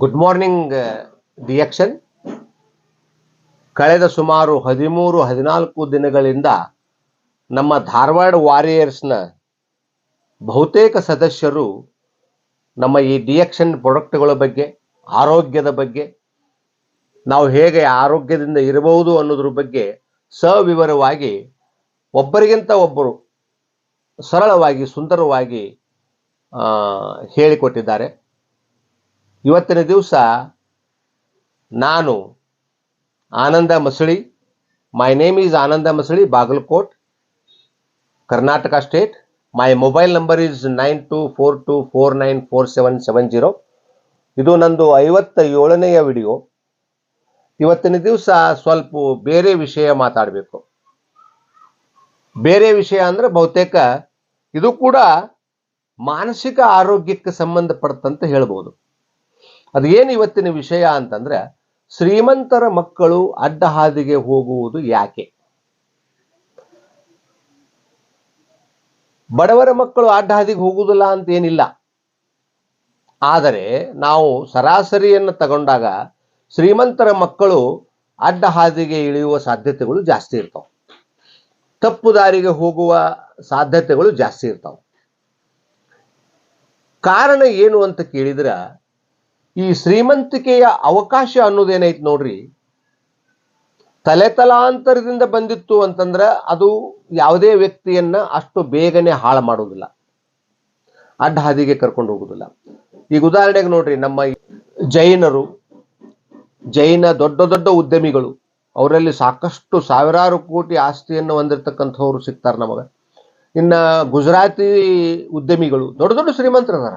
Good morning ಡಿಯಕ್ಷನ್ ಕಳೆದ ಸುಮಾರು ಹದಿಮೂರು, ಹದಿನಾಲ್ಕು ದಿನಗಳಿಂದ ನಮ್ಮ ಧಾರವಾಡ ವಾರಿಯರ್ಸ್ನ ಬಹುತೇಕ ಸದಸ್ಯರು ನಮ್ಮ ಈ ಡಿಯಕ್ಷನ್ ಪ್ರೊಡಕ್ಟ್ಗಳ ಬಗ್ಗೆ, ಆರೋಗ್ಯದ ಬಗ್ಗೆ, ನಾವು ಹೇಗೆ ಆರೋಗ್ಯದಿಂದ ಇರಬಹುದು ಅನ್ನೋದ್ರ ಬಗ್ಗೆ ಸವಿವರವಾಗಿ ಒಬ್ಬರಿಗಿಂತ ಒಬ್ಬರು ಸರಳವಾಗಿ, ಸುಂದರವಾಗಿ ಹೇಳಿಕೊಟ್ಟಿದ್ದಾರೆ. ಇವತ್ತಿನ ದಿವಸ ನಾನು Anand Masali my name is Anand Masali, Bagalkot, Karnataka state. My mobile number is nine two four two four nine four seven seven zero ಇದು ನಂದು ಐವತ್ತ ಏಳನೆಯ ವಿಡಿಯೋ. ಇವತ್ತಿನ ದಿವಸ ಸ್ವಲ್ಪ ಬೇರೆ ವಿಷಯ ಮಾತಾಡಬೇಕು. ಬೇರೆ ವಿಷಯ ಅಂದ್ರೆ ಬಹುತೇಕ ಇದು ಕೂಡ ಮಾನಸಿಕ ಆರೋಗ್ಯಕ್ಕೆ ಸಂಬಂಧಪಡುತ್ತಂತ ಹೇಳ್ಬೋದು. ಅದು ಏನು ಇವತ್ತಿನ ವಿಷಯ ಅಂತಂದ್ರೆ ಶ್ರೀಮಂತರ ಮಕ್ಕಳು ಅಡ್ಡ ಹಾದಿಗೆ ಹೋಗುವುದು ಯಾಕೆ? ಬಡವರ ಮಕ್ಕಳು ಅಡ್ಡ ಹಾದಿಗೆ ಹೋಗುವುದಿಲ್ಲ ಅಂತ ಏನಿಲ್ಲ. ಆದರೆ ನಾವು ಸರಾಸರಿಯನ್ನು ತಗೊಂಡಾಗ ಶ್ರೀಮಂತರ ಮಕ್ಕಳು ಅಡ್ಡ ಹಾದಿಗೆ ಇಳಿಯುವ ಸಾಧ್ಯತೆಗಳು ಜಾಸ್ತಿ ಇರ್ತಾವೆ. ತಪ್ಪು ದಾರಿಗೆ ಹೋಗುವ ಸಾಧ್ಯತೆಗಳು ಜಾಸ್ತಿ ಇರ್ತಾವೆ. ಕಾರಣ ಏನು ಅಂತ ಕೇಳಿದ್ರ ಈ ಶ್ರೀಮಂತಿಕೆಯ ಅವಕಾಶ ಅನ್ನೋದೇನೈತಿ ನೋಡ್ರಿ? ತಲೆತಲಾಂತರದಿಂದ ಬಂದಿತ್ತು ಅಂತಂದ್ರೆ ಅದು ಯಾವುದೇ ವ್ಯಕ್ತಿಯನ್ನ ಅಷ್ಟು ಬೇಗನೆ ಹಾಳು ಮಾಡುವುದಿಲ್ಲ ಅಡ್ಡ ಹಾದಿಗೆ ಕರ್ಕೊಂಡು ಹೋಗುದಿಲ್ಲ. ಈಗ ಉದಾಹರಣೆಗೆ ನೋಡ್ರಿ, ನಮ್ಮ ಜೈನರು, ಜೈನ ದೊಡ್ಡ ದೊಡ್ಡ ಉದ್ಯಮಿಗಳು, ಅವರಲ್ಲಿ ಸಾಕಷ್ಟು ಸಾವಿರಾರು ಕೋಟಿ ಆಸ್ತಿಯನ್ನು ಹೊಂದಿರತಕ್ಕಂಥವ್ರು ಸಿಗ್ತಾರೆ ನಮಗೆ. ಇನ್ನ ಗುಜರಾತಿ ಉದ್ಯಮಿಗಳು, ದೊಡ್ಡ ದೊಡ್ಡ ಶ್ರೀಮಂತರು ಅದಾರ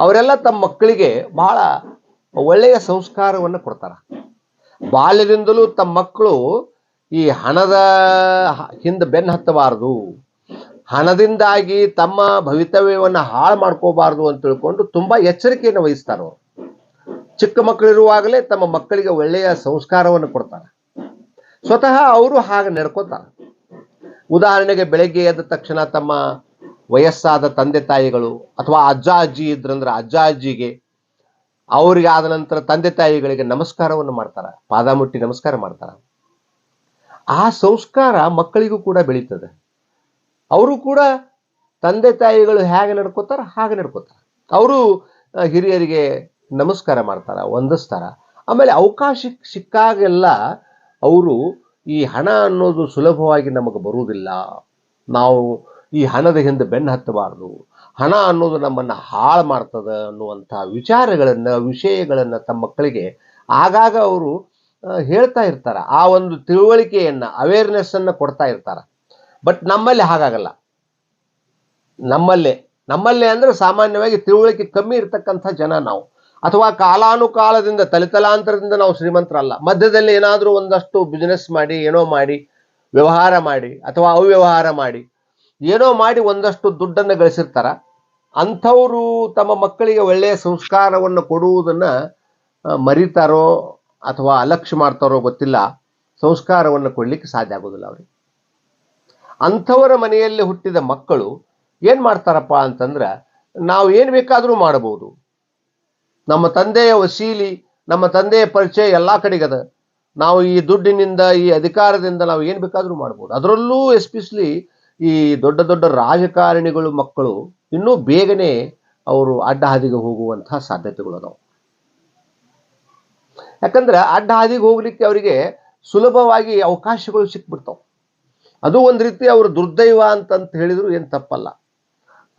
ಅವರೆಲ್ಲ ತಮ್ಮ ಮಕ್ಕಳಿಗೆ ಬಹಳ ಒಳ್ಳೆಯ ಸಂಸ್ಕಾರವನ್ನು ಕೊಡ್ತಾರ. ಬಾಲ್ಯದಿಂದಲೂ ತಮ್ಮ ಮಕ್ಕಳು ಈ ಹಣದ ಹಿಂದೆ ಬೆನ್ನು ಹತ್ತಬಾರದು. ಹಣದಿಂದಾಗಿ ತಮ್ಮ ಭವಿತವ್ಯವನ್ನು ಹಾಳು ಮಾಡ್ಕೋಬಾರ್ದು ಅಂತ ತಿಳ್ಕೊಂಡು ತುಂಬಾ ಎಚ್ಚರಿಕೆಯನ್ನು ವಹಿಸ್ತಾರೆ ಅವರು. ಚಿಕ್ಕ ಮಕ್ಕಳಿರುವಾಗಲೇ ತಮ್ಮ ಮಕ್ಕಳಿಗೆ ಒಳ್ಳೆಯ ಸಂಸ್ಕಾರವನ್ನು ಕೊಡ್ತಾರೆ. ಸ್ವತಃ ಅವರು ಹಾಗೆ ನಡ್ಕೋತಾರೆ. ಉದಾಹರಣೆಗೆ ಬೆಳಗ್ಗೆ ಎದ್ದ ತಕ್ಷಣ ತಮ್ಮ ವಯಸ್ಸಾದ ತಂದೆ ತಾಯಿಗಳು ಅಥವಾ ಅಜ್ಜ ಅಜ್ಜಿ ಇದ್ರಂದ್ರೆ ಅಜ್ಜ ಅಜ್ಜಿಗೆ ಅವರಿಗೆ ಆದ ನಂತರ ತಂದೆ ತಾಯಿಗಳಿಗೆ ನಮಸ್ಕಾರವನ್ನು ಮಾಡ್ತಾರ. ಪಾದ ಮುಟ್ಟಿ ನಮಸ್ಕಾರ ಮಾಡ್ತಾರ. ಆ ಸಂಸ್ಕಾರ ಮಕ್ಕಳಿಗೂ ಕೂಡ ಬೆಳೀತದೆ. ಅವರು ಕೂಡ ತಂದೆ ತಾಯಿಗಳು ಹೇಗೆ ನಡ್ಕೋತಾರ ಹಾಗೆ ನಡ್ಕೋತಾರ. ಅವರು ಹಿರಿಯರಿಗೆ ನಮಸ್ಕಾರ ಮಾಡ್ತಾರ, ವಂದಿಸ್ತಾರ. ಆಮೇಲೆ ಅವಕಾಶ ಸಿಕ್ಕಾಗೆಲ್ಲ ಅವರು ಈ ಹಣ ಅನ್ನೋದು ಸುಲಭವಾಗಿ ನಮಗೆ ಬರುವುದಿಲ್ಲ. ನಾವು ಈ ಹಣದ ಹಿಂದೆ ಬೆನ್ನು ಹತ್ತಬಾರದು. ಹಣ ಅನ್ನೋದು ನಮ್ಮನ್ನು ಹಾಳು ಮಾಡ್ತದ ಅನ್ನುವಂಥ ವಿಚಾರಗಳನ್ನು, ವಿಷಯಗಳನ್ನು ತಮ್ಮ ಮಕ್ಕಳಿಗೆ ಆಗಾಗ ಅವರು ಹೇಳ್ತಾ ಇರ್ತಾರೆ. ಆ ಒಂದು ತಿಳುವಳಿಕೆಯನ್ನು ಅವೇರ್ನೆಸ್ ಅನ್ನು ಕೊಡ್ತಾ ಇರ್ತಾರೆ. ಬಟ್ ನಮ್ಮಲ್ಲಿ ಹಾಗಾಗಲ್ಲ. ನಮ್ಮಲ್ಲೇ. ನಮ್ಮಲ್ಲೇ ಅಂದ್ರೆ ಸಾಮಾನ್ಯವಾಗಿ ತಿಳುವಳಿಕೆ ಕಮ್ಮಿ ಇರತಕ್ಕಂಥ ಜನ ನಾವು. ಅಥವಾ ಕಾಲಾನುಕಾಲದಿಂದ, ತಲೆತಲಾಂತರದಿಂದ ನಾವು ಶ್ರೀಮಂತರಲ್ಲ. ಮಧ್ಯದಲ್ಲಿ ಏನಾದರೂ ಒಂದಷ್ಟು ಬಿಸ್ನೆಸ್ ಮಾಡಿ, ಏನೋ ಮಾಡಿ, ವ್ಯವಹಾರ ಮಾಡಿ, ಅಥವಾ ಅವ್ಯವಹಾರ ಮಾಡಿ ಏನೋ ಮಾಡಿ ಒಂದಷ್ಟು ದುಡ್ಡನ್ನು ಗಳಿಸಿರ್ತಾರ. ಅಂಥವರು ತಮ್ಮ ಮಕ್ಕಳಿಗೆ ಒಳ್ಳೆಯ ಸಂಸ್ಕಾರವನ್ನು ಕೊಡುವುದನ್ನ ಮರಿತಾರೋ ಅಥವಾ ಅಲಕ್ಷ್ಯ ಮಾಡ್ತಾರೋ ಗೊತ್ತಿಲ್ಲ. ಸಂಸ್ಕಾರವನ್ನು ಕೊಡಲಿಕ್ಕೆ ಸಾಧ್ಯ ಆಗೋದಿಲ್ಲ ಅವ್ರಿಗೆ. ಅಂಥವರ ಮನೆಯಲ್ಲಿ ಹುಟ್ಟಿದ ಮಕ್ಕಳು ಏನ್ ಮಾಡ್ತಾರಪ್ಪ ಅಂತಂದ್ರೆ, ನಾವು ಏನು ಬೇಕಾದರೂ ಮಾಡಬಹುದು. ನಮ್ಮ ತಂದೆಯ ವಸೀಲಿ, ನಮ್ಮ ತಂದೆಯ ಪರಿಚಯ ಎಲ್ಲಾ ಕಡೆಗದ, ನಾವು ಈ ದುಡ್ಡಿನಿಂದ, ಈ ಅಧಿಕಾರದಿಂದ ನಾವು ಏನ್ ಬೇಕಾದರೂ ಮಾಡ್ಬೋದು ಅದರಲ್ಲೂ ಎಸ್ಪೆಷಲಿ ಈ ದೊಡ್ಡ ದೊಡ್ಡ ರಾಜಕಾರಣಿಗಳು ಮಕ್ಕಳು ಇನ್ನೂ ಬೇಗನೆ ಅವರು ಅಡ್ಡ ಹಾದಿಗೆ ಹೋಗುವಂತಹ ಸಾಧ್ಯತೆಗಳು ಅದಾವ. ಯಾಕಂದ್ರೆ ಅಡ್ಡ ಹಾದಿಗೆ ಹೋಗ್ಲಿಕ್ಕೆ ಅವರಿಗೆ ಸುಲಭವಾಗಿ ಅವಕಾಶಗಳು ಸಿಕ್ಬಿಡ್ತಾವ. ಅದು ಒಂದು ರೀತಿ ಅವರು ದುರ್ದೈವ ಅಂತಂತ ಹೇಳಿದ್ರು ಏನು ತಪ್ಪಲ್ಲ.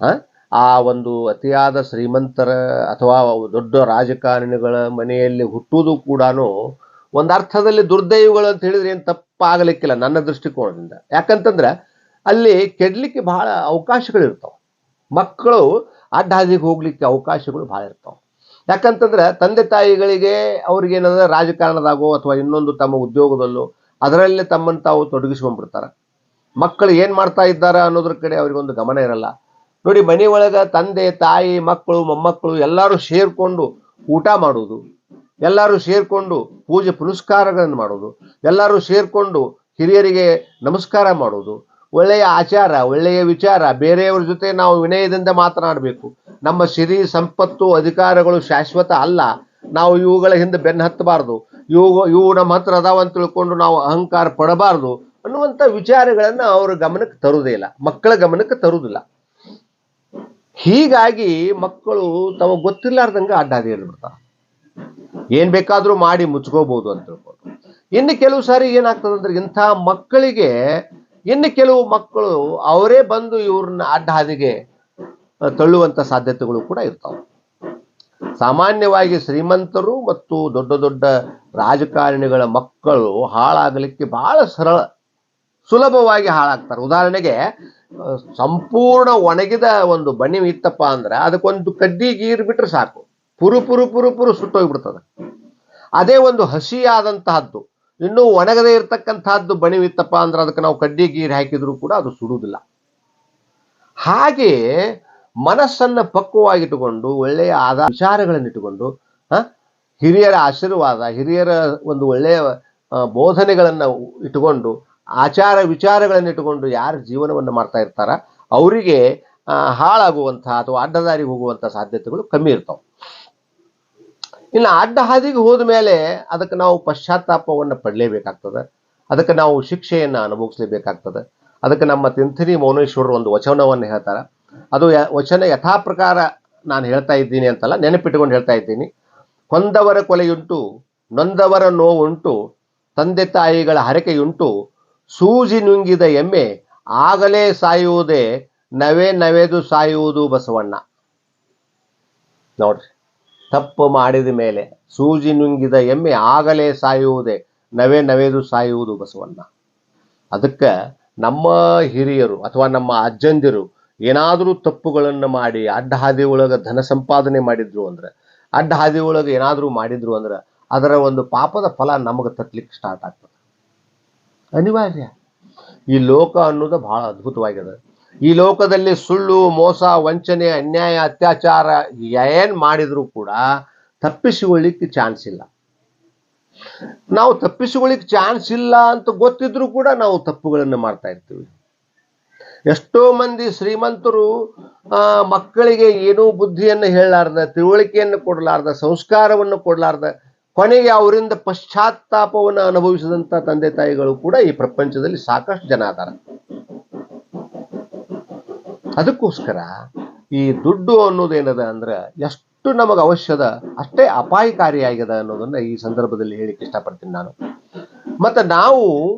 ಆ? ಆ ಒಂದು ಅತಿಯಾದ ಶ್ರೀಮಂತರ ಅಥವಾ ದೊಡ್ಡ ರಾಜಕಾರಣಿಗಳ ಮನೆಯಲ್ಲಿ ಹುಟ್ಟುವುದು ಕೂಡ ಒಂದು ಅರ್ಥದಲ್ಲಿ ದುರ್ದೈವಗಳು ಅಂತ ಹೇಳಿದ್ರೆ ಏನು ತಪ್ಪಾಗಲಿಕ್ಕಿಲ್ಲ ನನ್ನ ದೃಷ್ಟಿಕೋನದಿಂದ. ಯಾಕಂತಂದ್ರೆ ಅಲ್ಲಿ ಕೆಡ್ಲಿಕ್ಕೆ ಬಹಳ ಅವಕಾಶಗಳಿರ್ತಾವೆ. ಮಕ್ಕಳು ಅಡ್ಡ ಹಾದಿಗೆ ಹೋಗ್ಲಿಕ್ಕೆ ಅವಕಾಶಗಳು ಬಹಳ ಇರ್ತಾವೆ. ಯಾಕಂತಂದ್ರೆ ತಂದೆ ತಾಯಿಗಳಿಗೆ ಅವ್ರಿಗೇನಂದ್ರೆ ರಾಜಕಾರಣದಾಗೋ ಅಥವಾ ಇನ್ನೊಂದು ತಮ್ಮ ಉದ್ಯೋಗದಲ್ಲೋ ಅದರಲ್ಲೇ ತಮ್ಮನ್ನು ತಾವು ತೊಡಗಿಸ್ಕೊಂಡ್ಬಿಡ್ತಾರೆ ಮಕ್ಕಳು ಏನು ಮಾಡ್ತಾ ಇದ್ದಾರೆ ಅನ್ನೋದ್ರ ಕಡೆ ಅವರಿಗೊಂದು ಗಮನ ಇರಲ್ಲ. ನೋಡಿ, ಮನೆ ಒಳಗೆ ತಂದೆ, ತಾಯಿ, ಮಕ್ಕಳು, ಮೊಮ್ಮಕ್ಕಳು ಎಲ್ಲರೂ ಸೇರ್ಕೊಂಡು ಊಟ ಮಾಡುವುದು, ಎಲ್ಲರೂ ಸೇರಿಕೊಂಡು ಪೂಜೆ ಪುನಸ್ಕಾರಗಳನ್ನು ಮಾಡೋದು ಎಲ್ಲರೂ ಸೇರ್ಕೊಂಡು ಹಿರಿಯರಿಗೆ ನಮಸ್ಕಾರ ಮಾಡೋದು ಒಳ್ಳೆಯ ಆಚಾರ, ಒಳ್ಳೆಯ ವಿಚಾರ, ಬೇರೆಯವ್ರ ಜೊತೆ ನಾವು ವಿನಯದಿಂದ ಮಾತನಾಡಬೇಕು. ನಮ್ಮ ಸಿರಿ, ಸಂಪತ್ತು, ಅಧಿಕಾರಗಳು ಶಾಶ್ವತ ಅಲ್ಲ. ನಾವು ಇವುಗಳ ಹಿಂದೆ ಬೆನ್ನು ಹತ್ತಬಾರ್ದು. ಇವು ಇವು ನಮ್ಮ ಹತ್ರ ಅದಾವ ಅಂತ ತಿಳ್ಕೊಂಡು ನಾವು ಅಹಂಕಾರ ಪಡಬಾರ್ದು ಅನ್ನುವಂಥ ವಿಚಾರಗಳನ್ನ ಅವ್ರ ಗಮನಕ್ಕೆ ತರುವುದೇ ಇಲ್ಲ. ಮಕ್ಕಳ ಗಮನಕ್ಕೆ ತರುವುದಿಲ್ಲ ಹೀಗಾಗಿ ಮಕ್ಕಳು ತಮಗೆ ಗೊತ್ತಿರ್ಲಾರ್ದಂಗೆ ಅಡ್ಡಾದಿಯಲ್ಲಿ ಬಿಡ್ತಾರೆ. ಏನ್ ಬೇಕಾದ್ರೂ ಮಾಡಿ ಮುಚ್ಕೋಬಹುದು ಅಂತ ತಿಳ್ಕೊಂಡು. ಇನ್ನು ಕೆಲವು ಸಾರಿ ಏನಾಗ್ತದೆ ಅಂದ್ರೆ ಇಂಥ ಮಕ್ಕಳಿಗೆ ಇನ್ನು ಕೆಲವು ಮಕ್ಕಳು ಅವರೇ ಬಂದು ಇವ್ರನ್ನ ಅಡ್ಡ ಹಾದಿಗೆ ತಳ್ಳುವಂತ ಸಾಧ್ಯತೆಗಳು ಕೂಡ ಇರ್ತಾವ. ಸಾಮಾನ್ಯವಾಗಿ ಶ್ರೀಮಂತರು ಮತ್ತು ದೊಡ್ಡ ದೊಡ್ಡ ರಾಜಕಾರಣಿಗಳ ಮಕ್ಕಳು ಹಾಳಾಗಲಿಕ್ಕೆ ಬಹಳ ಸರಳ, ಸುಲಭವಾಗಿ ಹಾಳಾಗ್ತಾರೆ. ಉದಾಹರಣೆಗೆ ಸಂಪೂರ್ಣ ಒಣಗಿದ ಒಂದು ಬಣಿ ಇತ್ತಪ್ಪ ಅಂದ್ರೆ ಅದಕ್ಕೊಂದು ಕಡ್ಡಿ ಗೀರ್ ಬಿಟ್ರೆ ಸಾಕು. ಪುರು ಪುರು ಪುರು ಪುರು ಸುಟ್ಟೋಗ್ಬಿಡ್ತದೆ. ಅದೇ ಒಂದು ಹಸಿಯಾದಂತಹದ್ದು. ಇನ್ನೂ ಒಣಗದೇ ಇರತಕ್ಕಂತಹದ್ದು ಬಣಿವಿತ್ತಪ್ಪ ಅಂದ್ರೆ ಅದಕ್ಕೆ ನಾವು ಕಡ್ಡಿ ಗೀರಿ ಹಾಕಿದ್ರು ಕೂಡ ಅದು ಸುಡುವುದಿಲ್ಲ. ಹಾಗೆ ಮನಸ್ಸನ್ನ ಪಕ್ವವಾಗಿಟ್ಟುಕೊಂಡು, ಒಳ್ಳೆಯ ಆದ ವಿಚಾರಗಳನ್ನಿಟ್ಟುಕೊಂಡು ಹಿರಿಯರ ಆಶೀರ್ವಾದ, ಹಿರಿಯರ ಒಂದು ಒಳ್ಳೆಯ ಬೋಧನೆಗಳನ್ನು ಇಟ್ಟುಕೊಂಡು, ಆಚಾರ ವಿಚಾರಗಳನ್ನು ಇಟ್ಟುಕೊಂಡು ಯಾರು ಜೀವನವನ್ನು ಮಾಡ್ತಾ ಇರ್ತಾರ, ಅವರಿಗೆ ಹಾಳಾಗುವಂತಹ ಅಥವಾ ಅಡ್ಡದಾರಿಗೆ ಹೋಗುವಂತಹ ಸಾಧ್ಯತೆಗಳು ಕಮ್ಮಿ ಇರ್ತಾವೆ. ಇನ್ನು ಅಡ್ಡ ಹಾದಿಗೆ ಹೋದ ಮೇಲೆ ಅದಕ್ಕೆ ನಾವು ಪಶ್ಚಾತ್ತಾಪವನ್ನು ಪಡಲೇಬೇಕಾಗ್ತದೆ. ಅದಕ್ಕೆ ನಾವು ಶಿಕ್ಷೆಯನ್ನು ಅನುಭವಿಸಲೇಬೇಕಾಗ್ತದೆ. ಅದಕ್ಕೆ ನಮ್ಮ ತಿಂಥಿನಿ ಮೌನೇಶ್ವರರು ಒಂದು ವಚನವನ್ನು ಹೇಳ್ತಾರೆ. ಅದು ವಚನ ಯಥಾ ಪ್ರಕಾರ ನಾನು ಹೇಳ್ತಾ ಇದ್ದೀನಿ ಅಂತಲ್ಲ ನೆನಪಿಟ್ಟುಕೊಂಡು ಹೇಳ್ತಾ ಇದ್ದೀನಿ. ಕೊಂದವರ ಕೊಲೆಯುಂಟು, ನೊಂದವರ ನೋವುಂಟು, ತಂದೆ ತಾಯಿಗಳ ಹರಕೆಯುಂಟು, ಸೂಜಿ ನುಂಗಿದ ಎಮ್ಮೆ, ಆಗಲೇ ಸಾಯುವುದೇ, ನವೆ ನವೆದು ಸಾಯುವುದು ಬಸವಣ್ಣ. ನೋಡ್ರಿ. ತಪ್ಪು ಮಾಡಿದ ಮೇಲೆ ಸೂಜಿ ನುಂಗಿದ ಎಮ್ಮೆ ಆಗಲೇ ಸಾಯುವುದೇ, ನವೆ ನವೆದು ಸಾಯುವುದು ಬಸವಣ್ಣ. ಅದಕ್ಕೆ ನಮ್ಮ ಹಿರಿಯರು ಅಥವಾ ನಮ್ಮ ಅಜ್ಜಂದಿರು ಏನಾದರೂ ತಪ್ಪುಗಳನ್ನು ಮಾಡಿ ಅಡ್ಡ ಹಾದಿ ಒಳಗೆ ಧನ ಸಂಪಾದನೆ ಮಾಡಿದ್ರು ಅಂದ್ರೆ, ಅಡ್ಡ ಹಾದಿ ಒಳಗೆ ಏನಾದರೂ ಮಾಡಿದ್ರು ಅಂದ್ರೆ ಅದರ ಒಂದು ಪಾಪದ ಫಲ ನಮಗೆ ತಟ್ಲಿಕ್ಕೆ ಸ್ಟಾರ್ಟ್ ಆಗ್ತದೆ. ಅನಿವಾರ್ಯ. ಈ ಲೋಕ ಅನ್ನೋದು ಬಹಳ ಅದ್ಭುತವಾಗಿದೆ. ಈ ಲೋಕದಲ್ಲಿ ಸುಳ್ಳು, ಮೋಸ, ವಂಚನೆ, ಅನ್ಯಾಯ, ಅತ್ಯಾಚಾರ ಏನ್ ಮಾಡಿದ್ರು ಕೂಡ ತಪ್ಪಿಸಿಕೊಳ್ಳಿಕ್ಕೆ ಚಾನ್ಸ್ ಇಲ್ಲ. ನಾವು ತಪ್ಪಿಸಿಕೊಳ್ಳಿಕ್ಕೆ ಚಾನ್ಸ್ ಇಲ್ಲ ಅಂತ ಗೊತ್ತಿದ್ರು ಕೂಡ ನಾವು ತಪ್ಪುಗಳನ್ನು ಮಾಡ್ತಾ ಇರ್ತೀವಿ. ಎಷ್ಟೋ ಮಂದಿ ಶ್ರೀಮಂತರು ಮಕ್ಕಳಿಗೆ ಏನೂ ಬುದ್ಧಿಯನ್ನು ಹೇಳಲಾರ್ದ, ತಿಳುವಳಿಕೆಯನ್ನು ಕೊಡಲಾರ್ದ, ಸಂಸ್ಕಾರವನ್ನು ಕೊಡಲಾರ್ದ, ಕೊನೆಗೆ ಅವರಿಂದ ಪಶ್ಚಾತ್ತಾಪವನ್ನು ಅನುಭವಿಸಿದಂತ ತಂದೆ ತಾಯಿಗಳು ಕೂಡ ಈ ಪ್ರಪಂಚದಲ್ಲಿ ಸಾಕಷ್ಟು ಜನ ಅದಾರ. ಅದಕ್ಕೋಸ್ಕರ ಈ ದುಡ್ಡು ಅನ್ನೋದೇನದ ಅಂದ್ರೆ ಎಷ್ಟು ನಮಗೆ ಅವಶ್ಯದ ಅಷ್ಟೇ ಅಪಾಯಕಾರಿಯಾಗಿದೆ ಅನ್ನೋದನ್ನ ಈ ಸಂದರ್ಭದಲ್ಲಿ ಹೇಳಿಕ್ಕೆ ಇಷ್ಟಪಡ್ತೀನಿ ನಾನು. ಮತ್ತೆ ನಾವು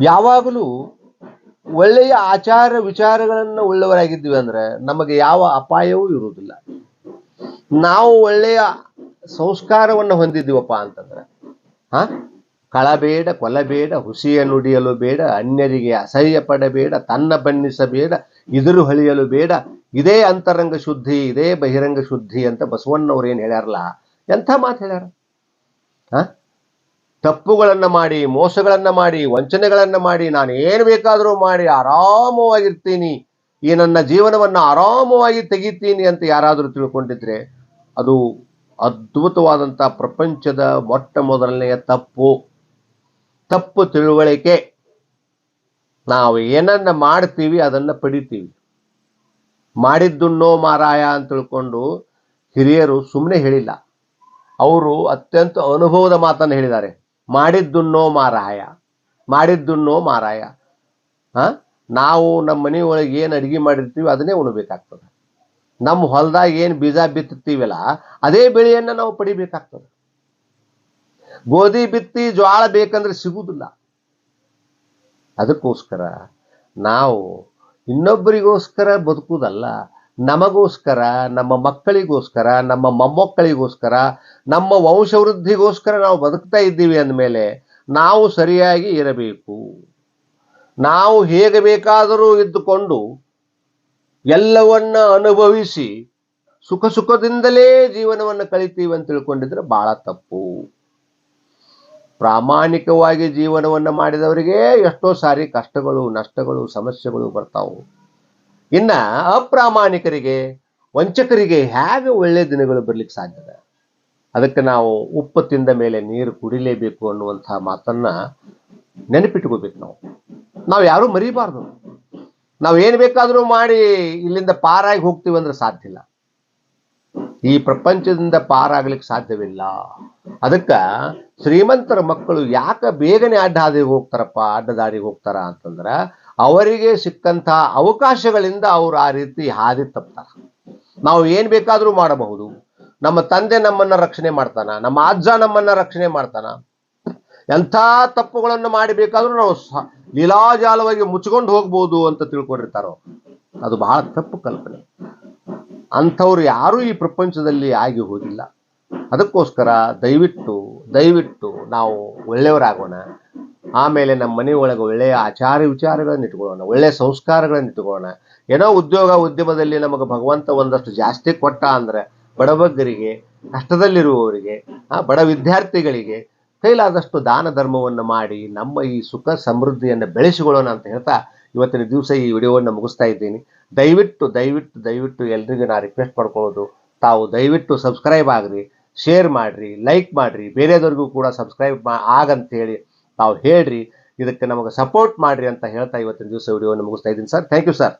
ಯಾವಾಗಲೂ ಒಳ್ಳೆಯ ಆಚಾರ ವಿಚಾರಗಳನ್ನು ಉಳ್ಳವರಾಗಿದ್ದೀವಿ ಅಂದ್ರೆ ನಮಗೆ ಯಾವ ಅಪಾಯವೂ ಇರುವುದಿಲ್ಲ. ನಾವು ಒಳ್ಳೆಯ ಸಂಸ್ಕಾರವನ್ನು ಹೊಂದಿದ್ದೀವಪ್ಪ ಅಂತಂದ್ರೆ, ಹಾ? ಕಳಬೇಡ ಕೊಲಬೇಡ ಹುಸಿಯ ನುಡಿಯಲು ಬೇಡ, ಅನ್ಯರಿಗೆ ಅಸಹ್ಯ ಪಡಬೇಡ ತನ್ನ ಬಣ್ಣಿಸಬೇಡ, ಇದರು ಹಳಿಯಲು ಬೇಡ. ಇದೇ ಅಂತರಂಗ ಶುದ್ಧಿ, ಇದೇ ಬಹಿರಂಗ ಶುದ್ಧಿ ಅಂತ ಬಸವಣ್ಣವ್ರು ಏನು ಹೇಳ್ಯಾರಲ್ಲ? ಎಂಥ ಮಾತು ಹೇಳ್ಯಾರ? ಹಾಂ ತಪ್ಪುಗಳನ್ನ ಮಾಡಿ, ಮೋಸಗಳನ್ನು ಮಾಡಿ, ವಂಚನೆಗಳನ್ನು ಮಾಡಿ, ನಾನು ಏನು ಬೇಕಾದರೂ ಮಾಡಿ, ಆರಾಮವಾಗಿರ್ತೀನಿ. ಈ ನನ್ನ ಜೀವನವನ್ನ ಆರಾಮವಾಗಿ ತೆಗಿತೀನಿ ಅಂತ ಯಾರಾದರೂ ತಿಳ್ಕೊಂಡಿದ್ರೆ, ಅದು ಅದ್ಭುತವಾದಂಥ ಪ್ರಪಂಚದ ಮೊಟ್ಟ ಮೊದಲನೆಯ ತಪ್ಪು. ತಪ್ಪು ತಿಳುವಳಿಕೆ. ನಾವು ಏನನ್ನ ಮಾಡ್ತೀವಿ, ಅದನ್ನ ಪಡಿತೀವಿ. ಮಾಡಿದ್ದುಣ್ಣೋ ಮಾರಾಯ ಅಂತ ತಿಳ್ಕೊಂಡು ಹಿರಿಯರು ಸುಮ್ಮನೆ ಹೇಳಿಲ್ಲ. ಅವರು ಅತ್ಯಂತ ಅನುಭವದ ಮಾತನ್ನು ಹೇಳಿದ್ದಾರೆ. ಮಾಡಿದ್ದುಣ್ಣೋ ಮಾರಾಯ ಮಾಡಿದ್ದುಣ್ಣೋ ಮಾರಾಯ. ಹಾ ನಾವು ನಮ್ಮ ಮನೆಯೊಳಗೆ ಏನು ಅಡಿಗೆ ಮಾಡಿರ್ತೀವಿ, ಅದನ್ನೇ ಉಣಬೇಕಾಗ್ತದೆ. ನಮ್ಮ ಹೊಲದಾಗ ಏನು ಬೀಜ ಬಿತ್ತುತ್ತೀವಲ್ಲ ಅದೇ ಬೆಳೆಯನ್ನು ನಾವು ಪಡಿಬೇಕಾಗ್ತದೆ. ಗೋಧಿ, ಬಿತ್ತಿ, ಜ್ವಾಳ ಬೇಕಂದ್ರೆ ಸಿಗುವುದಿಲ್ಲ. ಅದಕ್ಕೋಸ್ಕರ ನಾವು ಇನ್ನೊಬ್ಬರಿಗೋಸ್ಕರ ಬದುಕುವುದಲ್ಲ, ನಮಗೋಸ್ಕರ, ನಮ್ಮ ಮಕ್ಕಳಿಗೋಸ್ಕರ, ನಮ್ಮ ಮೊಮ್ಮಕ್ಕಳಿಗೋಸ್ಕರ, ನಮ್ಮ ವಂಶವೃದ್ಧಿಗೋಸ್ಕರ ನಾವು ಬದುಕ್ತಾ ಇದ್ದೀವಿ ಅಂದಮೇಲೆ ನಾವು ಸರಿಯಾಗಿ ಇರಬೇಕು. ನಾವು ಹೇಗೆ ಬೇಕಾದರೂ ಇದ್ದುಕೊಂಡು ಎಲ್ಲವನ್ನ ಅನುಭವಿಸಿ ಸುಖ ಸುಖದಿಂದಲೇ ಜೀವನವನ್ನು ಕಳಿತೀವಿ ಅಂತ ತಿಳ್ಕೊಂಡಿದ್ರೆ ಬಹಳ ತಪ್ಪು. ಪ್ರಾಮಾಣಿಕವಾಗಿ ಜೀವನವನ್ನು ಮಾಡಿದವರಿಗೆ ಎಷ್ಟೋ ಸಾರಿ ಕಷ್ಟಗಳು, ನಷ್ಟಗಳು, ಸಮಸ್ಯೆಗಳು ಬರ್ತಾವು. ಇನ್ನ ಅಪ್ರಾಮಾಣಿಕರಿಗೆ, ವಂಚಕರಿಗೆ ಹೇಗೆ ಒಳ್ಳೆ ದಿನಗಳು ಬರ್ಲಿಕ್ಕೆ ಸಾಧ್ಯದ ಅದಕ್ಕೆ ನಾವು ಉಪ್ಪು ತಿಂದ ಮೇಲೆ ನೀರು ಕುಡಿಲೇಬೇಕು ಅನ್ನುವಂಥ ಮಾತನ್ನ ನೆನಪಿಟ್ಕೋಬೇಕು ನಾವು. ನಾವು ಯಾರೂ ಮರಿಬಾರ್ದು. ನಾವು ಏನು ಬೇಕಾದರೂ ಮಾಡಿ ಇಲ್ಲಿಂದ ಪಾರಾಗಿ ಹೋಗ್ತೀವಿ ಅಂದ್ರೆ ಸಾಧ್ಯ ಇಲ್ಲ. ಈ ಪ್ರಪಂಚದಿಂದ ಪಾರಾಗ್ಲಿಕ್ಕೆ ಸಾಧ್ಯವಿಲ್ಲ. ಅದಕ್ಕ ಶ್ರೀಮಂತರ ಮಕ್ಕಳು ಯಾಕೆ ಬೇಗನೆ ಅಡ್ಡ ಹಾದಿಗೆ ಹೋಗ್ತಾರಪ್ಪ, ಅಡ್ಡ ದಾರಿಗೆ ಹೋಗ್ತಾರ ಅಂತಂದ್ರ ಅವರಿಗೆ ಸಿಕ್ಕಂತ ಅವಕಾಶಗಳಿಂದ ಅವರು ಆ ರೀತಿ ಹಾದಿ ತಪ್ತಾರೆ. ನಾವು ಏನ್ ಬೇಕಾದರೂ ಮಾಡಬಹುದು. ನಮ್ಮ ತಂದೆ ನಮ್ಮನ್ನ ರಕ್ಷಣೆ ಮಾಡ್ತಾನ, ನಮ್ಮ ಅಜ್ಜ ನಮ್ಮನ್ನ ರಕ್ಷಣೆ ಮಾಡ್ತಾನ. ಎಂಥ ತಪ್ಪುಗಳನ್ನು ಮಾಡಬೇಕಾದ್ರೂ ನಾವು ಲೀಲಾಜಾಲವಾಗಿ ಮುಚ್ಕೊಂಡು ಹೋಗ್ಬೋದು ಅಂತ ತಿಳ್ಕೊಂಡಿರ್ತಾರೋ. ಅದು ಬಹಳ ತಪ್ಪು ಕಲ್ಪನೆ. ಅಂಥವ್ರು ಯಾರೂ ಈ ಪ್ರಪಂಚದಲ್ಲಿ ಆಗಿ ಹೋಗಿಲ್ಲ ಅದಕ್ಕೋಸ್ಕರ ದಯವಿಟ್ಟು ದಯವಿಟ್ಟು ನಾವು ಒಳ್ಳೆಯವರಾಗೋಣ. ಆಮೇಲೆ ನಮ್ಮ ಮನೆ ಒಳಗೆ ಒಳ್ಳೆಯ ಆಚಾರ ವಿಚಾರಗಳನ್ನು ಇಟ್ಕೊಳ್ಳೋಣ ಒಳ್ಳೆಯ ಸಂಸ್ಕಾರಗಳನ್ನು ಇಟ್ಕೊಳ್ಳೋಣ ಏನೋ ಉದ್ಯೋಗ ಉದ್ಯಮದಲ್ಲಿ ನಮಗೆ ಭಗವಂತ ಒಂದಷ್ಟು ಜಾಸ್ತಿ ಕೊಟ್ಟ ಅಂದರೆ ಬಡಬಗ್ಗರಿಗೆ, ಕಷ್ಟದಲ್ಲಿರುವವರಿಗೆ ಬಡ ವಿದ್ಯಾರ್ಥಿಗಳಿಗೆ ಕೈಲಾದಷ್ಟು ದಾನ ಧರ್ಮವನ್ನು ಮಾಡಿ ನಮ್ಮ ಈ ಸುಖ ಸಮೃದ್ಧಿಯನ್ನು ಬೆಳೆಸಿಕೊಳ್ಳೋಣ ಅಂತ ಹೇಳ್ತಾ ಇವತ್ತಿನ ದಿವಸ ಈ ವಿಡಿಯೋವನ್ನು ಮುಗಿಸ್ತಾ ಇದ್ದೀನಿ. ದಯವಿಟ್ಟು ದಯವಿಟ್ಟು ದಯವಿಟ್ಟು ಎಲ್ರಿಗೂ ನಾ ರಿಕ್ವೆಸ್ಟ್ ಮಾಡ್ಕೊಳ್ಳೋದು. ತಾವು ದಯವಿಟ್ಟು ಸಬ್ಸ್ಕ್ರೈಬ್ ಆಗ್ರಿ ಶೇರ್ ಮಾಡಿರಿ ಲೈಕ್ ಮಾಡಿರಿ, ಬೇರೆದವ್ರಿಗೂ ಕೂಡ ಸಬ್ಸ್ಕ್ರೈಬ್ ಮಾ ಆಗಂತೇಳಿ ತಾವು ಹೇಳ್ರಿ. ಇದಕ್ಕೆ ನಮಗೆ ಸಪೋರ್ಟ್ ಮಾಡಿರಿ ಅಂತ ಹೇಳ್ತಾ ಇವತ್ತಿನ ದಿವಸ ವಿಡಿಯೋವನ್ನು ಮುಗಿಸ್ತಾ ಇದ್ದೀನಿ ಸರ್. Thank you sir